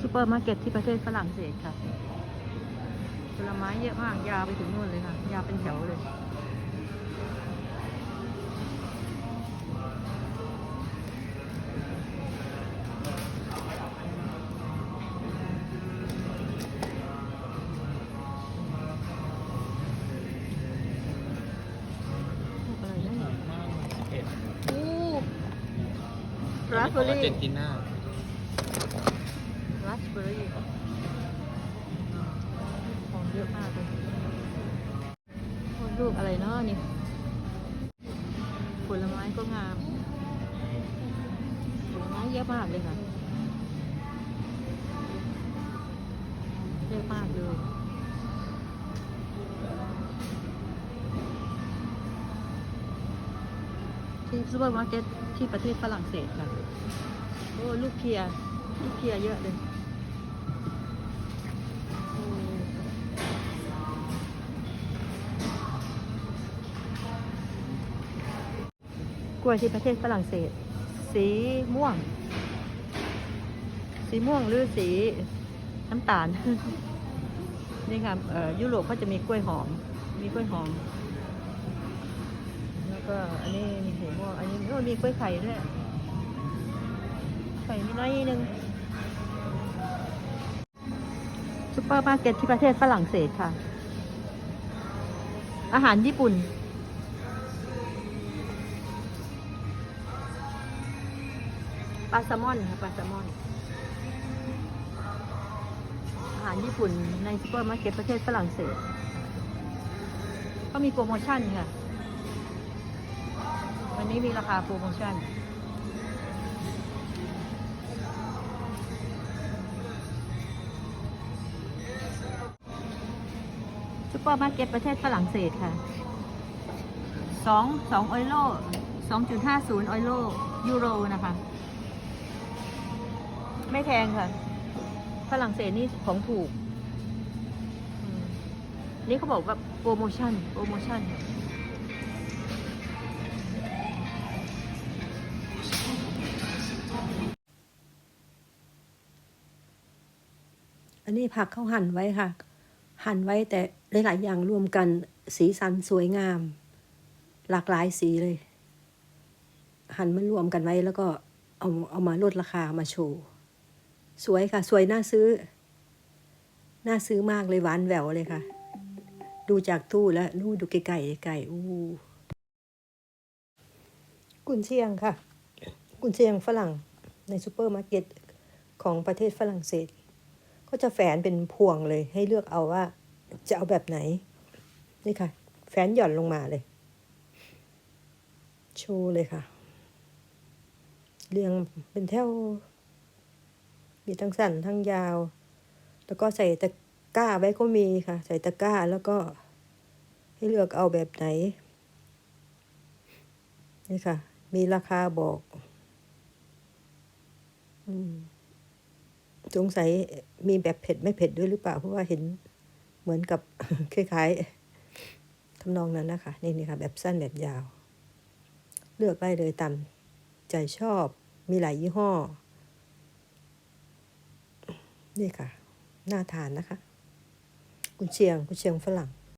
ซูเปอร์มาร์เก็ตที่ประเทศฝรั่งเศสค่ะผลไม้เยอะมาก ยาวไปถึงนู่นเลยค่ะ ยาวเป็นแถวเลย อะไรนะโอ้ราสเบอร์รี่เจ็ดกินหน้า สเบอร์รี่ของเยอะมากเลยโอ้ลูกอะไรเนาะนี่ ผลไม้ก็งาม ผลไม้เยอะมากเลยค่ะเยอะมากเลยที่ซูเปอร์มาร์เก็ตที่ประเทศฝรั่งเศสค่ะ โอ้ ลูกเพีย ลูกเพียเยอะเลย ล้วยที่ประเทศฝรั่งเศส สีม่วง สีม่วงหรือสีน้ำตาล นี่ค่ะยุโรปเขาจะมีกล้วยหอม มีกล้วยหอม แล้วก็อันนี้มีสีม่วง อันนี้โอ้มีกล้วยไข่ด้วย ไข่มีน้อยนึงซุปเปอร์มาร์เก็ตที่ประเทศฝรั่งเศสค่ะ อาหารญี่ปุ่น ปลาแซลมอนค่ะปลาแซลมอน อาหารญี่ปุ่นในซุปเปอร์มาร์เก็ตประเทศฝรั่งเศส ก็มีโปรโมชั่นค่ะ วันนี้มีราคาโปรโมชั่นซุปเปอร์มาร์เก็ตประเทศฝรั่งเศสค่ะสองสองออยโลสองจุดห้าศูนย์ออยโลยูโรนะคะ ไม่แพงค่ะ ฝรั่งเศสนี่ของถูก นี่เขาบอกว่าโปรโมชั่น โปรโมชั่น อันนี้ผักเขาหั่นไว้ค่ะ หั่นไว้แต่หลายๆอย่างรวมกันสีสันสวยงาม หลากหลายสีเลย หั่นมันรวมกันไว้แล้วก็เอาเอามาลดราคามาโชว์ สวยค่ะ สวยน่าซื้อ น่าซื้อมากเลยหวานแหววเลยค่ะ ดูจากตู้แล้วนู่ดูไกลๆไกลๆอู้กุนเชียงค่ะ กุนเชียงฝรั่งในซูเปอร์มาร์เก็ตของประเทศฝรั่งเศส ก็จะแฝนเป็นพวงเลยให้เลือกเอาว่าจะเอาแบบไหน นี่ค่ะ แฝนหย่อนลงมาเลย โชว์เลยค่ะ เรียงเป็นแถว มีทั้งสั้นทั้งยาว แล้วก็ใส่ตะกร้าไว้ก็มีค่ะ ใส่ตะกร้าแล้วก็ ให้เลือกเอาแบบไหน นี่ค่ะ มีราคาบอกอสงสัยมีแบบเผ็ดไม่เผ็ดด้วยหรือเปล่า เพราะว่าเห็นเหมือนกับคล้ายๆทำนองนั้นนะคะ นี่นี่ค่ะ แบบสั้นแบบยาว เลือกได้เลยตามใจชอบมีหลายยี่ห้อ นี่ค่ะ น่าทานนะคะ กุนเชียงกุนเชียงฝรั่ง